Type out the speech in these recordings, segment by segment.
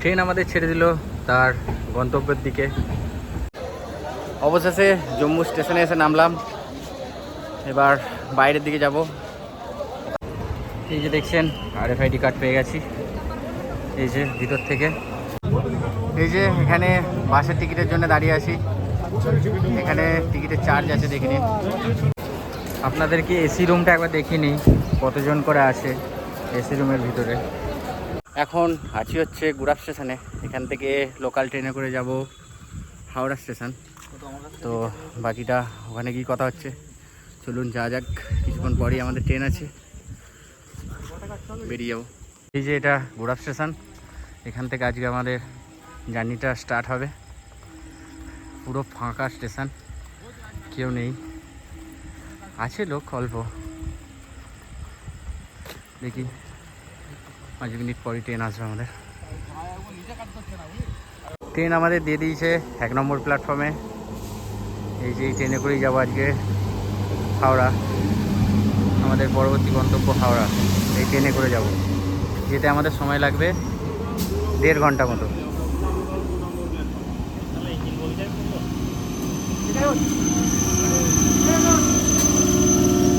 Train আমাদের ছেড়ে দিল তার গন্তব্যের দিকে। অবশেষে জম্মু স্টেশনে এসে নামলাম। এবার বাইরের দিকে যাব। এই যে দেখছেন আর আরএফআইডি কার্ড পেয়ে গেছি। এই যে ভিতর থেকে। এই যে এখানে বাসের টিকিটের জন্য দাঁড়িয়ে আছি। এখানে টিকিটের চার্জ আছে, দেখে নিন। আপনাদেরকে এসি রুমটা একবার দেখিনি কতজন করে আছে এসি রুমের ভিতরে। এখন আছি হচ্ছে গুড়াপ স্টেশনে। এখান থেকে লোকাল ট্রেনে করে যাব, হাওড়া স্টেশন। তো বাকিটা ওখানে গিয়ে কথা হচ্ছে। চলুন যা যাক, কিছুক্ষণ পরেই আমাদের ট্রেন আছে। বেরিয়ে যাব। এই যে এটা গুড়াপ স্টেশন, এখান থেকে আজকে আমাদের জার্নিটা স্টার্ট হবে। পুরো ফাঁকা স্টেশন, কেউ নেই। আছে লোক অল্প। দেখি। পাঁচ মিনিট পরই ট্রেন আসবে আমাদের। ট্রেন আমাদের দিয়ে দিয়েছে এক নম্বর প্ল্যাটফর্মে এই যে ট্রেনে করেই যাব আজকে, হাওড়া। আমাদের পরবর্তী গন্তব্য হাওড়া। এই ট্রেনে করে যাব। যেতে আমাদের সময় লাগবে দেড় ঘণ্টা মতো।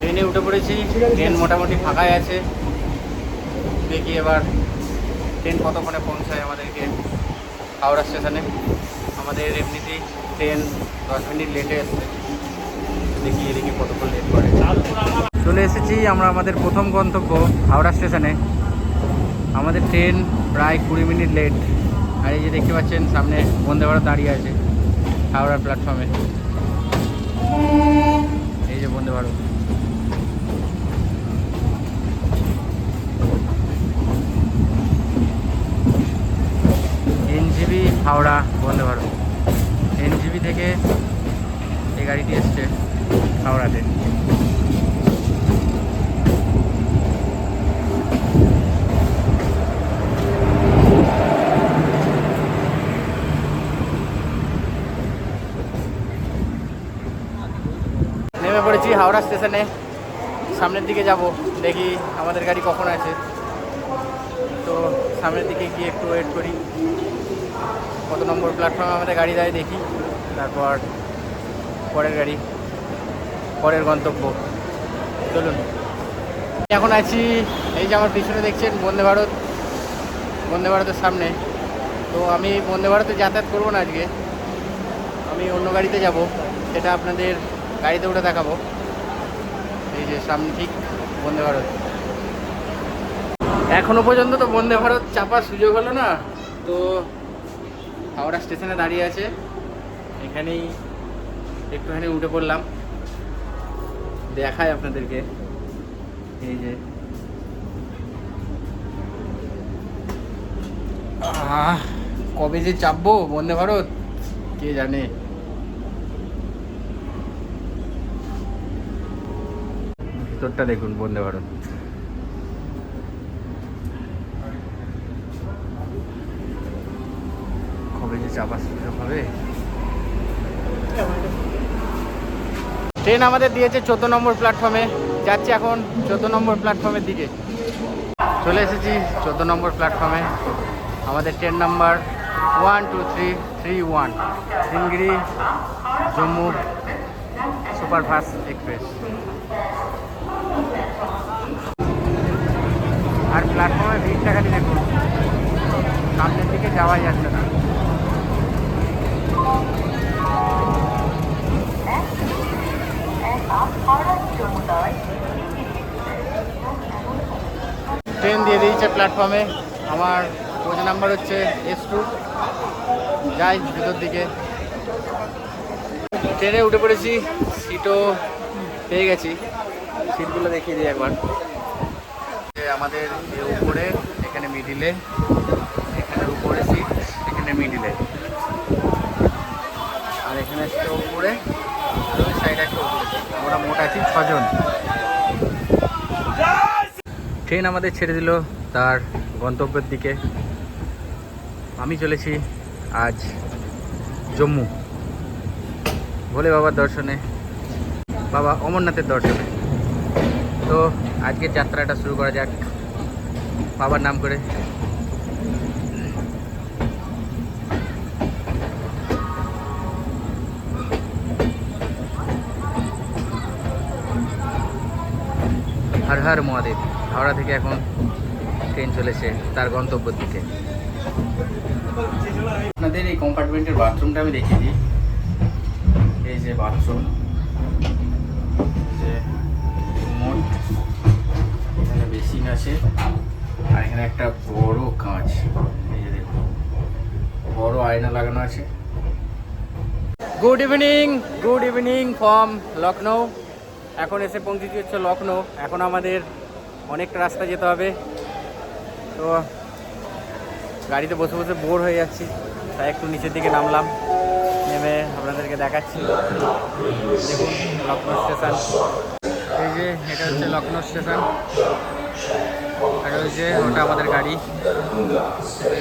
ট্রেনে উঠে পড়েছি, ট্রেন মোটামুটি ফাঁকাই আছে। দেখি এবার ট্রেন কতক্ষণে পৌঁছায় আমাদেরকে হাওড়া স্টেশনে? আমাদের এমনিতেই ট্রেন দশ মিনিট লেটে এসছে। দেখি এদিকে কতক্ষণ লেট করে। চলে এসেছি আমরা আমাদের প্রথম গন্তব্য হাওড়া স্টেশনে। আমাদের ট্রেন প্রায় কুড়ি মিনিট লেট আর এই যে দেখতে পাচ্ছেন, সামনে বন্দে ভারত দাঁড়িয়ে আছে হাওড়ার প্ল্যাটফর্মে এই যে বন্দে ভারত এনজিবি হাওড়া বন্দে ভারত এনজিবি থেকে এই গাড়িটি এসছে হাওড়াতে। নেমে পড়েছি হাওড়া স্টেশনে। সামনের দিকে যাব, দেখি আমাদের গাড়ি কখন আছে। তো সামনের দিকে গিয়ে একটু ওয়েট করি। কত নম্বর প্ল্যাটফর্মে আমাদের গাড়ি দেয় দেখি। তারপর পরের গাড়ি, পরের গন্তব্য। চলুন। এখন আছি, এই যে আমার পিছনে দেখছেন বন্দে ভারত, বন্দে ভারতের সামনে। তো আমি বন্দে ভারতে যাতায়াত করব না আজকে। আমি অন্য গাড়িতে যাব, সেটা আপনাদের গাড়িতে উঠে দেখাবো। এই যে সামনে ঠিক বন্দে ভারত। এখনও পর্যন্ত তো বন্দে ভারত চাপার সুযোগ হলো না। তো হাওড়া স্টেশনে দাঁড়িয়ে আছে। এখানেই একটুখানি উঠে পড়লাম। দেখায় আপনাদেরকে। এই যে। কবে যে চাপবো, বন্দে ভারত? কে জানে? ভিতরটা দেখুন, বন্দে ভারত। কবে যে চাপা সুযোগ হবে? ট্রেন আমাদের দিয়েছে চোদ্দ নম্বর প্ল্যাটফর্মে, যাচ্ছি এখন চোদ্দ নম্বর প্ল্যাটফর্মের দিকে। চলে এসেছি চোদ্দ নম্বর প্ল্যাটফর্মে। আমাদের train number one, two, three three, one সিংগিরি Jammu superfast express. আর প্ল্যাটফর্মে ভিড়টা খালি দেখুন, সামনের দিকে যাওয়াই যাচ্ছে না। ট্রেন দিয়ে দিয়েছে প্ল্যাটফর্মে আমার কোচ নাম্বার হচ্ছে এস টু যাই, ভিতর দিকে। ট্রেনে উঠে পড়েছি সিটও পেয়ে গেছি। সিটগুলো দেখিয়ে দিই একবার। আমাদের উপরে, এখানে মিডিলে এখানে উপরে সিট এখানে মিডিলে আর এখানে উপরে আমরা মোট আছি ছজন। ট্রেন আমাদের ছেড়ে দিল তার গন্তব্যের দিকে। আমি চলেছি আজ জম্মু। ভোলে বাবার দর্শনে, বাবা অমরনাথের দর্শনে। তো আজকের যাত্রাটা শুরু করা যাক। বাবার নাম করে। হর হর মহাদেব। হাওড়া থেকে এখন ট্রেন চলেছে তার গন্তব্যের দিকে। আপনাদের এই কম্পার্টমেন্টের বাথরুমটা আমি দেখিয়ে দিই। এই যে বাথরুম যে মোট এখানে বেসিন আছে, আর এখানে একটা বড় কাঁচ। এই যে দেখুন, বড় আয়না লাগানো আছে। Good evening good evening from Lucknow এখন এসে পৌঁছেছি হচ্ছে লখনৌ এখন আমাদের অনেকটা রাস্তা যেতে হবে। তো গাড়িতে বসে বসে বোর হয়ে যাচ্ছি। তাই একটু নিচের দিকে নামলাম। নেমে আপনাদেরকে দেখাচ্ছি। দেখুন লখনৌ স্টেশন। এই যে, এটা হচ্ছে লখনৌ স্টেশন। আর হচ্ছে ওটা আমাদের গাড়ি।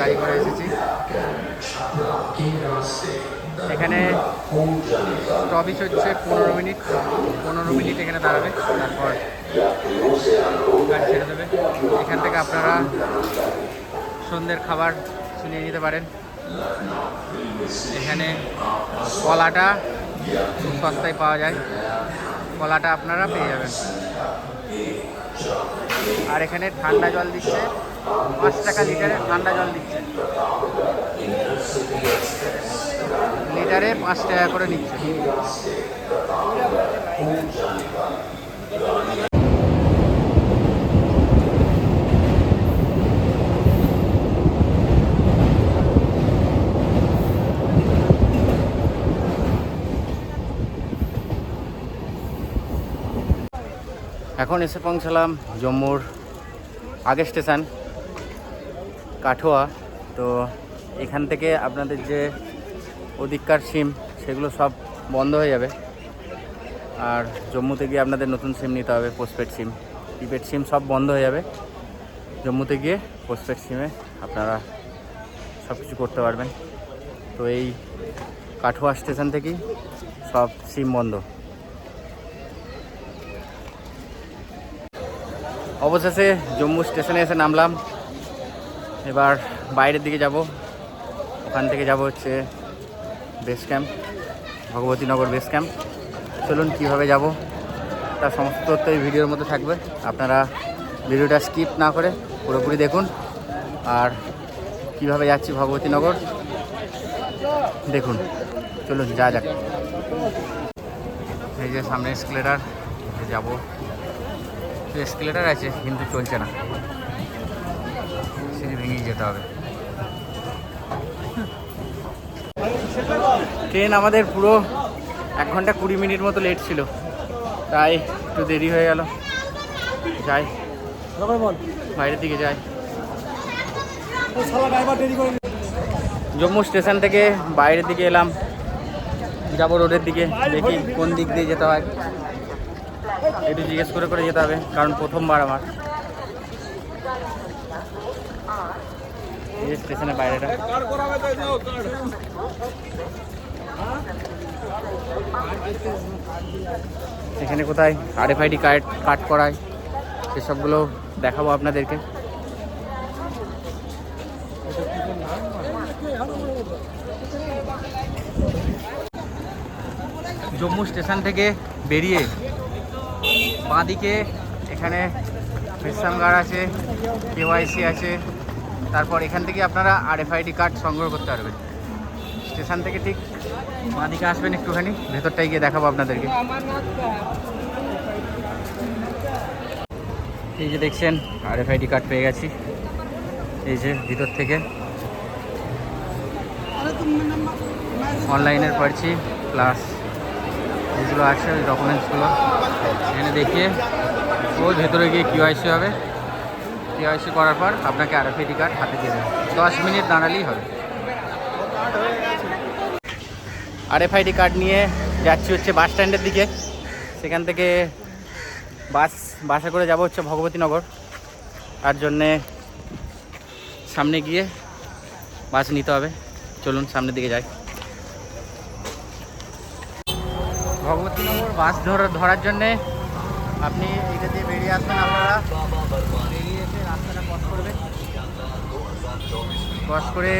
গাড়ি করে এসেছি। এখানে স্টপিস হচ্ছে পনেরো মিনিট পনেরো মিনিট এখানে দাঁড়াবে, তারপর গাড়ি ছেড়ে দেবে। এখান থেকে আপনারা সন্ধ্যের খাবার শুনিয়ে নিতে পারেন। এখানে কলাটা খুব সস্তায় পাওয়া যায়। কলাটা আপনারা পেয়ে যাবেন। আর এখানে ঠান্ডা জল দিচ্ছে, পাঁচ টাকা লিটারে ঠান্ডা জল দিচ্ছে। লিটারে পাঁচ টাকা করে নিচ্ছে। এখন এসে পৌঁছালাম জম্মুর আগের স্টেশন, কাঠোয়া। তো এখান থেকে আপনাদের যে ওদিককার সিম, সেগুলো সব বন্ধ হয়ে যাবে। আর জম্মুতে গিয়ে আপনাদের নতুন সিম নিতে হবে পোস্টপেড সিম। প্রিপেড সিম সব বন্ধ হয়ে যাবে। জম্মুতে গিয়ে পোস্টপেড সিমে আপনারা সব কিছু করতে পারবেন। তো এই কাঠোয়া স্টেশন থেকেই সব সিম বন্ধ। অবশেষে জম্মু স্টেশনে এসে নামলাম। এবার বাইরের দিকে যাব। ওখান থেকে যাব হচ্ছে base camp Bhagwatinagar base camp চলুন কীভাবে যাব, তার সমস্ত তথ্য এই ভিডিওর মধ্যে থাকবে। আপনারা ভিডিওটা স্কিপ না করে পুরোপুরি দেখুন। আর কীভাবে যাচ্ছি ভগবতীনগর দেখুন। চলুন, যা যাক। এই যে সামনে স্কেলেটার যাব। স্কেলেটার আছে, কিন্তু চলছে না। সিঁড়ি ভেঙেই যেতে হবে। ট্রেন আমাদের পুরো এক ঘণ্টা কুড়ি মিনিট মতো লেট ছিল। তাই একটু দেরি হয়ে গেল। যাই। বাইরের দিকে যাই। জম্মু স্টেশন থেকে বাইরের দিকে এলাম। যাব রোডের দিকে দেখি কোন দিক দিয়ে যেতে হয়। একটু জিজ্ঞেস করে করে যেতে হবে কারণ প্রথমবার আমার। স্টেশনের বাইরেটা। এখানে কোথায় আর আরএফআইডি কার্ড কাট করায়, সেসবগুলো দেখাবো আপনাদেরকে। জম্মু স্টেশন থেকে বেরিয়ে বাঁদিকে এখানে বিশ্রামগার আছে, কেওয়াইসি আছে, তারপর এখান থেকে আপনারা আর আরএফআইডি কার্ড সংগ্রহ করতে পারবেন। স্টেশন থেকে ঠিক বাঁদিকে আসবেন একটুখানি ভেতরটাই গিয়ে দেখাবো আপনাদেরকে। এই যে দেখছেন আর আরএফআইডি কার্ড পেয়ে গেছি। এই যে ভিতর থেকে। অনলাইনের পারছি প্লাস যেগুলো আছে, ওই ডকুমেন্টসগুলো এখানে দেখিয়ে, ওই ভেতরে গিয়ে কিউআইসি হবে। কিউআইসি করার পর আপনাকে আর আরএফআইডি কার্ড হাতে দিয়ে দেবে। দশ মিনিট দাঁড়ালেই হবে। আরএফআইডি কার্ড নিয়ে যাচ্ছি হচ্ছে বাস স্ট্যান্ডের দিকে। সেখান থেকে বাস বাসে করে যাব হচ্ছে ভগবতীনগর। তার জন্যে সামনে গিয়ে বাস নিতে হবে। চলুন সামনের দিকে যাই। ভগবতীনগর বাস ধর ধরার জন্যে আপনি এটা দিয়ে বেরিয়ে আসবেন আপনারা। বেরিয়ে এসে রাস্তাটা ক্রস করবেন। ক্রস করে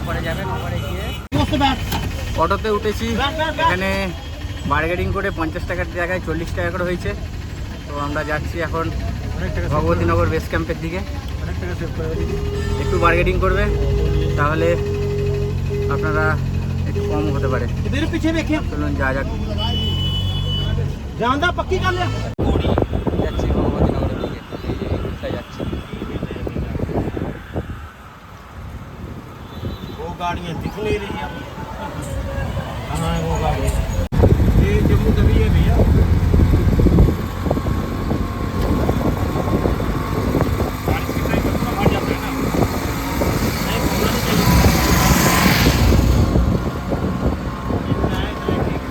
ওপারে যাবেন, ওপারে অটোতে উঠেছি। এখানে বার্গেনিং করে পঞ্চাশ টাকার জায়গায় চল্লিশ টাকা করে হয়েছে। তো আমরা যাচ্ছি এখন ভগবতীনগর বেস ক্যাম্পের দিকে। একটু বার্গেনিং করবে তাহলে আপনারা একটু কম হতে পারে। চলুন যা যাক। गाड़ियां दिख नहीं रही अब कहाँ है वो गाड़ी ये जम्मू तभी है भैया बारिश के टाइम में थोड़ा बढ़ जाता है ना नहीं घूमना नहीं चाहिए इतना है तो ठीक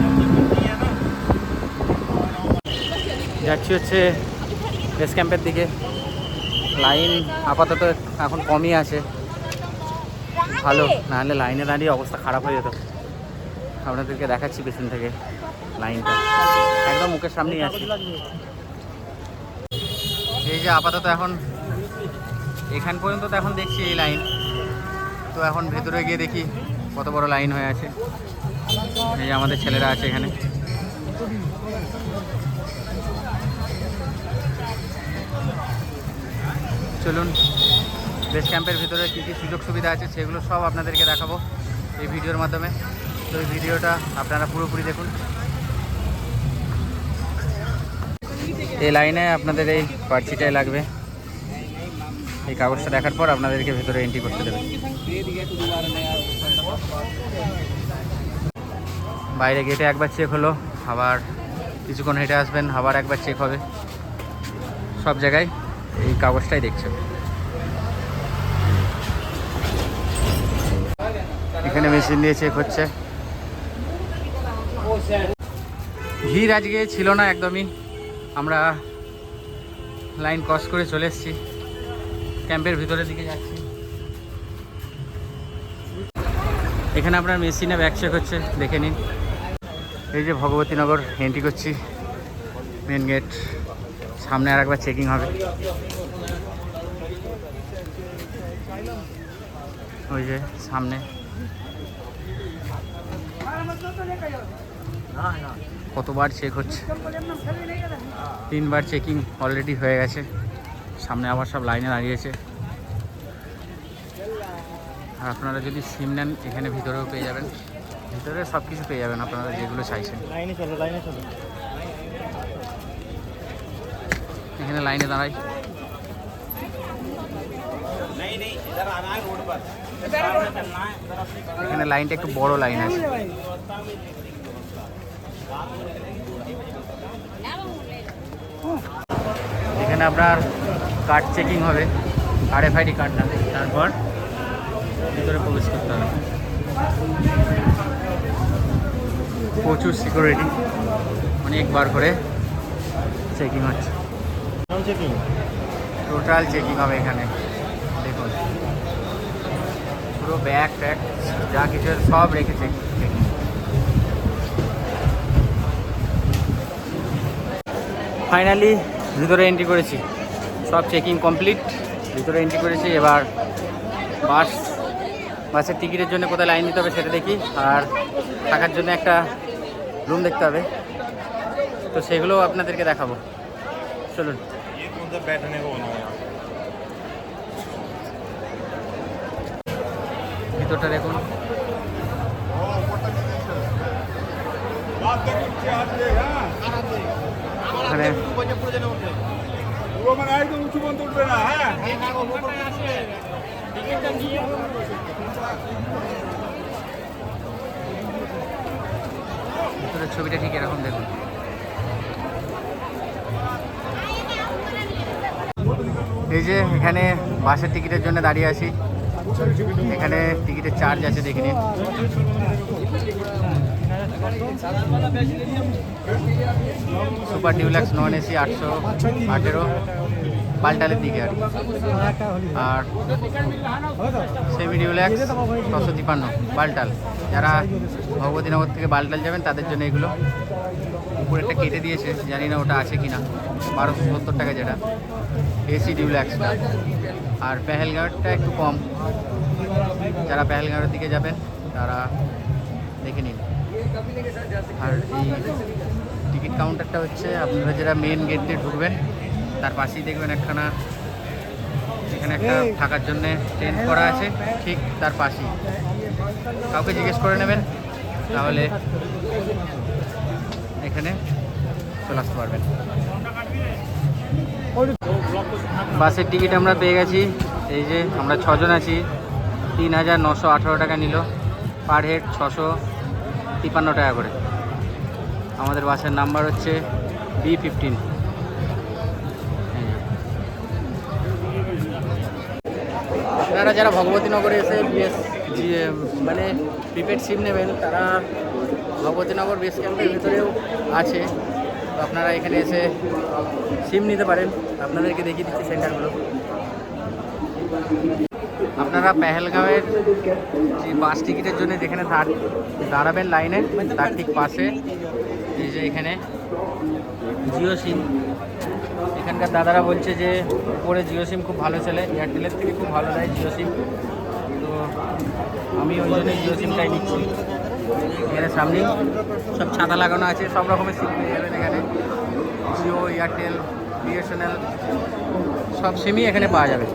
जब जब बनती है ना যাচ্ছি হচ্ছে বেস ক্যাম্পের দিকে লাইন আপাতত এখন কমই আছে ভালো নাহলে লাইনে দাঁড়িয়ে অবস্থা খারাপ হয়ে যেত। আপনাদেরকে দেখাচ্ছি পেছন থেকে লাইনটা। একদম মুখের সামনেই আছে। এই যে আপাতত এখন, এখান পর্যন্ত তো এখন দেখছি এই লাইন। তো এখন ভেতরে গিয়ে দেখি কত বড় লাইন হয়ে আছে। এই যে আমাদের ছেলেরা আছে এখানে। চলুন। বেস ক্যাম্পের ভিতরে কী কী সুযোগ সুবিধা আছে সেগুলো সব আপনাদেরকে দেখাবো এই ভিডিওর মাধ্যমে। তো এই ভিডিওটা আপনারা পুরোপুরি দেখুন। এই লাইনে আপনাদের এই পার্চিটাই লাগবে। এই কাগজটা দেখার পর আপনাদেরকে ভেতরে এন্ট্রি করতে দেবে। বাইরে গেটে একবার চেক হলো, আবার কিছুক্ষণ হেঁটে আসবেন, আবার একবার চেক হবে। সব জায়গায় এই কাগজটাই দেখছেন। এখানে মেশিন দিয়ে চেক হচ্ছে। ভিড় আজকে ছিল না একদমই। আমরা লাইন ক্রস করে চলে এসেছি। ক্যাম্পের ভিতরের দিকে যাচ্ছি। এখানে আপনার মেশিনে ব্যাগ চেক হচ্ছে, দেখে নিন। এই যে ভগবতীনগর এন্ট্রি করছি মেন গেট সামনে আর একবার চেকিং হবে। ওই যে সামনে। কতবার চেক হচ্ছে তিনবার চেকিং অলরেডি হয়ে গেছে সামনে আবার সব লাইনে দাঁড়িয়েছে আর আপনারা যদি সিম নেন এখানে ভিতরেও পেয়ে যাবেন ভিতরে সব কিছু পেয়ে যাবেন আপনারা যেগুলো চাইছেন लाइने चलो लाइने चलो এখানে লাইনে দাঁড়াই नहीं नहीं इधर आना है रोड पर এখানে লাইনটা একটু বড় লাইন আছে। এখানে আপনার কার্ড চেকিং হবে আর এফ আইডি কার্ড না। তারপর ভিতরে প্রবেশ করতে হবে। প্রচুর সিকিউরিটি অনেকবার করে চেকিং হচ্ছে। টোটাল চেকিং হবে এখানে। দেখুন। পুরো ব্যাগ ট্যাগ যা কিছু সব রেখেছে। ফাইনালি ভিতরে এন্ট্রি করেছি। সব চেকিং কমপ্লিট ভিতরে এন্ট্রি করেছি, এবার বাস বাসের টিকিটের জন্য কোথায় লাইন দিতে হবে সেটা দেখি। আর থাকার জন্য একটা রুম দেখতে হবে। তো সেগুলো আপনাদেরকে দেখাবো। চলুন। ভিতরটা দেখুন ছবিটা ঠিক এরকম দেখুন। এই যে এখানে বাসের টিকিটের জন্য দাঁড়িয়ে আছি। এখানে টিকিটের চার্জ আছে, দেখে নিন। সুপার ডিউলাক্স নন এসি আটশো আঠেরো, পাল্টালের দিকে আর আর সেমি ডিউলাক্স ছশো তিপান্ন বালটাল যারা ভগবতীনগর থেকে বালটাল যাবেন, তাদের জন্য এগুলো উপরেরটা কেটে দিয়েছে। জানি না ওটা আছে কি না বারোশো সত্তর টাকা যেটা। এসি ডিউলাক্সটা আর পেহেলগাঁওটা একটু কম। যারা পেহেলগাঁওয়ের দিকে যাবেন তারা দেখে নিন। আর এই টিকিট কাউন্টারটা হচ্ছে আপনারা যারা মেন গেট দিয়ে ঢুকবেন তার পাশেই দেখবেন একখানা এখানে একটা থাকার জন্য টেন্ট করা আছে ঠিক তার পাশেই। কাউকে জিজ্ঞেস করে নেবেন তাহলে এখানে চলে আসতে পারবেন। বাসের টিকিট আমরা পেয়ে গেছি। এই যে আমরা ছজন আছি। তিন হাজার নশো আঠারো টাকা নিল। পার হেড ছশো তিপান্ন টাকা করে। আমাদের বাসের নাম্বার হচ্ছে বি ফিফটিন। আপনারা যারা ভগবতীনগরে এসে বিএস মানে প্রিপেড সিম নেবেন, তারা ভগবতীনগর বেস ক্যাম্পের ভিতরেও আছে। আপনারা এখানে এসে সিম নিতে পারেন। আপনাদেরকে দেখিয়ে দিচ্ছি সেন্টারগুলো। আপনারা পেহেলগাঁওয়ের যে বাস টিকিটের জন্য যেখানে দাঁড়- দাঁড়াবেন লাইনে, তার ঠিক পাশে এই যে এখানে জিও সিম। এখানকার দাদারা বলছে যে, উপরে জিও সিম খুব ভালো চলে। এয়ারটেলের থেকে খুব ভালো দেয় জিও সিম। তো আমি ওই জন্য জিও সিমটাই নিচ্ছি। এখানে সামনেই সব ছাতা লাগানো আছে, সব রকমের সিম পেয়ে যাবেন এখানে। জিও এয়ারটেল বিএসএনএল সব সিমই এখানে পাওয়া যাবে।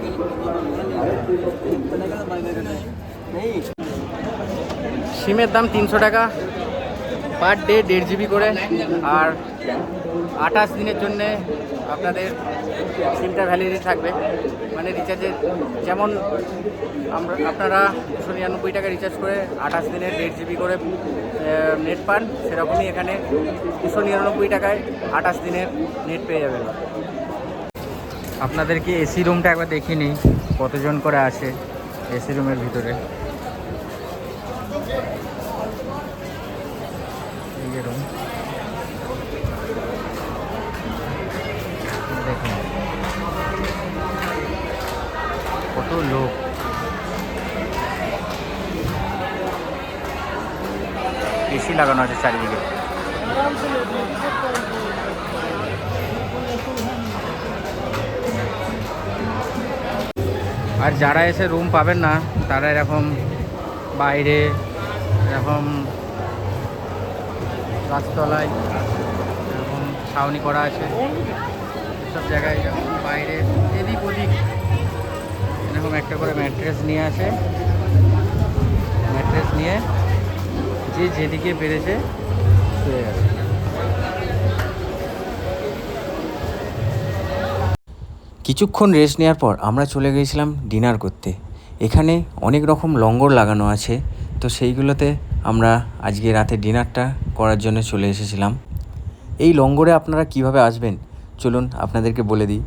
সিমের দাম তিনশো টাকা পার ডে দেড় জিবি করে। আর আঠাশ দিনের জন্যে আপনাদের সিমটা ভ্যালিডিটি থাকবে। মানে রিচার্জের যেমন আমরা, আপনারা দুশো নিরানব্বই টাকা রিচার্জ করে আঠাশ দিনের দেড় জিবি করে নেট পান, সেরকমই এখানে দুশো নিরানব্বই টাকায় আঠাশ দিনের নেট পেয়ে যাবেন। আপনাদেরকে এসি রুমটা একবার দেখিনি? কতজন করে আছে এসি রুমের ভিতরে? লোক। এসি লাগানো আছে চারিদিকে। আর যারা এসে রুম পাবেন না, তারা এরকম বাইরে, এরকম গাছতলায়, এরকম ছাউনি করা আছে। সব জায়গায় বাইরে, এদিক ওদিক। এরকম একটা করে ম্যাট্রেস নিয়ে আসে। ম্যাট্রেস নিয়ে যে যেদিকে পেরেছে শুয়ে গেছে কিছুক্ষণ রেস্ট নেওয়ার পর আমরা চলে গিয়েছিলাম ডিনার করতে। এখানে অনেক রকম লঙ্গর লাগানো আছে, তো সেইগুলোতে আমরা আজকে রাতে ডিনারটা করার জন্য চলে এসেছিলাম। এই লঙ্গরে আপনারা কীভাবে আসবেন? চলুন আপনাদেরকে বলে দিই।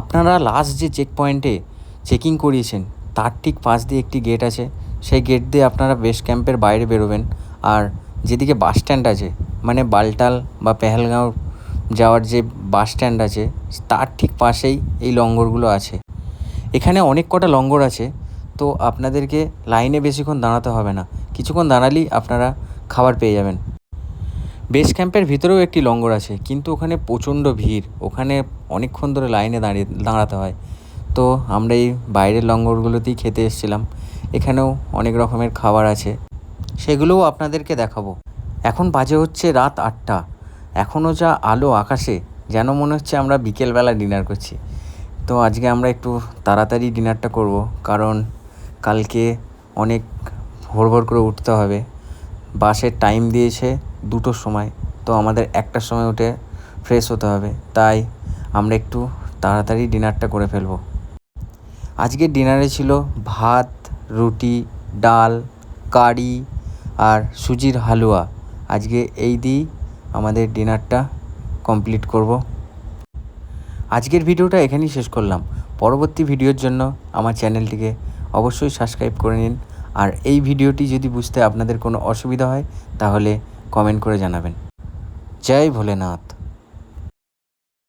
আপনারা লাস্ট যে চেক পয়েন্টে চেকিং করিয়েছেন। তার ঠিক পাশ দিয়ে একটি গেট আছে। সেই গেট দিয়ে আপনারা বেস ক্যাম্পের বাইরে বেরোবেন। আর যেদিকে বাস স্ট্যান্ড আছে মানে বালটাল বা পেহেলগাঁও যাওয়ার যে বাস স্ট্যান্ড আছে, তার ঠিক পাশেই এই লঙ্গরগুলো আছে। এখানে অনেক কটা লঙ্গর আছে, তো আপনাদেরকে লাইনে বেশিক্ষণ দাঁড়াতে হবে না। কিছুক্ষণ দাঁড়ালেই আপনারা খাবার পেয়ে যাবেন। বেস ক্যাম্পের ভিতরেও একটি লঙ্গর আছে, কিন্তু ওখানে প্রচণ্ড ভিড়। ওখানে অনেকক্ষণ ধরে লাইনে দাঁড়িয়ে দাঁড়াতে হয়। তো আমরা এই বাইরের লঙ্গরগুলোতেই খেতে এসেছিলাম। এখানেও অনেক রকমের খাবার আছে। সেগুলোও আপনাদেরকে দেখাবো। এখন বাজে হচ্ছে রাত আটটা। এখনও যা আলো আকাশে, যেন মনে হচ্ছে আমরা বিকেলবেলা ডিনার করছি। তো আজকে আমরা একটু তাড়াতাড়ি ডিনারটা করব, কারণ কালকে অনেক ভোর ভোর করে উঠতে হবে। বাসের টাইম দিয়েছে দুটোর সময়, তো আমাদের একটার সময় উঠে ফ্রেশ হতে হবে। তাই আমরা একটু তাড়াতাড়ি ডিনারটা করে ফেলব। আজকের ডিনারে ছিল ভাত, রুটি, ডাল, কারি আর সুজির হালুয়া। আজকে এই দিয়েই আমাদের ডিনারটা কমপ্লিট করব। আজকের ভিডিওটা এখানেই শেষ করলাম। পরবর্তী ভিডিওর জন্য আমার চ্যানেলটিকে অবশ্যই সাবস্ক্রাইব করে নিন। আর এই ভিডিওটি যদি বুঝতে আপনাদের কোনো অসুবিধা হয়, তাহলে কমেন্ট করে জানাবেন। জয় ভোলেনাথ।